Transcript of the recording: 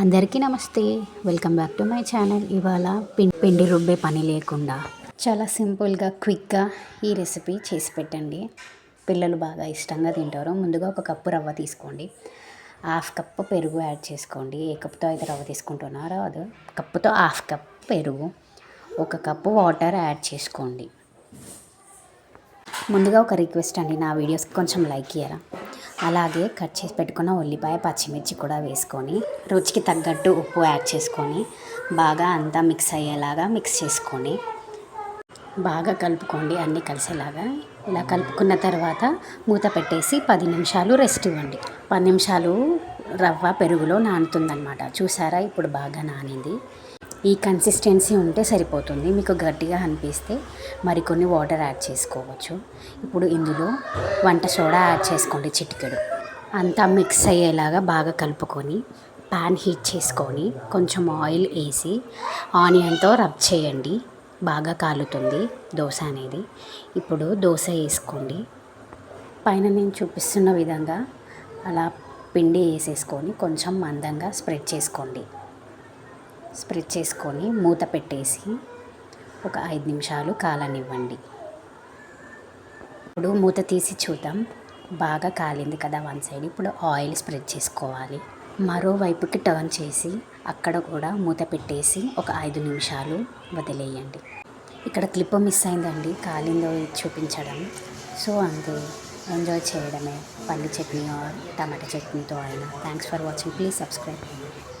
అందరికీ నమస్తే. Welcome back to my channel ఇవాళ పిండి రుబ్బే పని లేకుండా చాలా సింపుల్గా క్విక్గా ఈ రెసిపీ చేసి పెట్టండి. పిల్లలు బాగా ఇష్టంగా తింటారు. ముందుగా ఒక కప్పు రవ్వ తీసుకోండి. హాఫ్ కప్పు పెరుగు యాడ్ చేసుకోండి. ఏ కప్పుతో అయితే రవ్వ తీసుకుంటున్నారో అది కప్పుతో హాఫ్ కప్ పెరుగు. ఒక కప్పు వాటర్ యాడ్ చేసుకోండి. ముందుగా ఒక రిక్వెస్ట్ అండి. నా వీడియోస్ కొంచెం లైక్ ఇయ్యరా? అలాగే కట్ చేసి పెట్టుకున్న ఉల్లిపాయ పచ్చిమిర్చి కూడా వేసుకొని రుచికి తగ్గట్టు ఉప్పు యాడ్ చేసుకొని బాగా అంతా మిక్స్ అయ్యేలాగా మిక్స్ చేసుకొని బాగా కలుపుకోండి అన్నీ కలిసేలాగా. ఇలా కలుపుకున్న తర్వాత మూత పెట్టేసి పది నిమిషాలు రెస్ట్ ఇవ్వండి. పది నిమిషాలు రవ్వ పెరుగులో నానుతుందన్నమాట. చూసారా? ఇప్పుడు బాగా నానింది. ఈ కన్సిస్టెన్సీ ఉంటే సరిపోతుంది. మీకు గట్టిగా అనిపిస్తే మరికొన్ని వాటర్ యాడ్ చేసుకోవచ్చు. ఇప్పుడు ఇందులో వంట సోడా యాడ్ చేసుకోండి చిటికెడు. అంతా మిక్స్ అయ్యేలాగా బాగా కలుపుకొని పాన్ హీట్ చేసుకొని కొంచెం ఆయిల్ వేసి ఆనియన్తో రబ్ చేయండి. బాగా కాలుతుంది దోశ అనేది. ఇప్పుడు దోశ వేసుకోండి. పైన నేను చూపిస్తున్న విధంగా అలా పిండి వేసేసుకొని కొంచెం మందంగా స్ప్రెడ్ చేసుకోండి. స్ప్రెడ్ చేసుకొని మూత పెట్టేసి ఒక ఐదు నిమిషాలు కాలనివ్వండి. ఇప్పుడు మూత తీసి చూద్దాం. బాగా కాలింది కదా వన్ సైడ్. ఇప్పుడు ఆయిల్ స్ప్రెడ్ చేసుకోవాలి. మరోవైపుకి టర్న్ చేసి అక్కడ కూడా మూత పెట్టేసి ఒక ఐదు నిమిషాలు వదిలేయండి. ఇక్కడ క్లిప్ మిస్ అయిందండి. కాలిందో చూపించడం. సో అంతే. ఎంజాయ్ చేయడమే. పల్లి చట్నీ ఆర్ టమాటా చట్నీతో అయినా. Thanks for watching please subscribe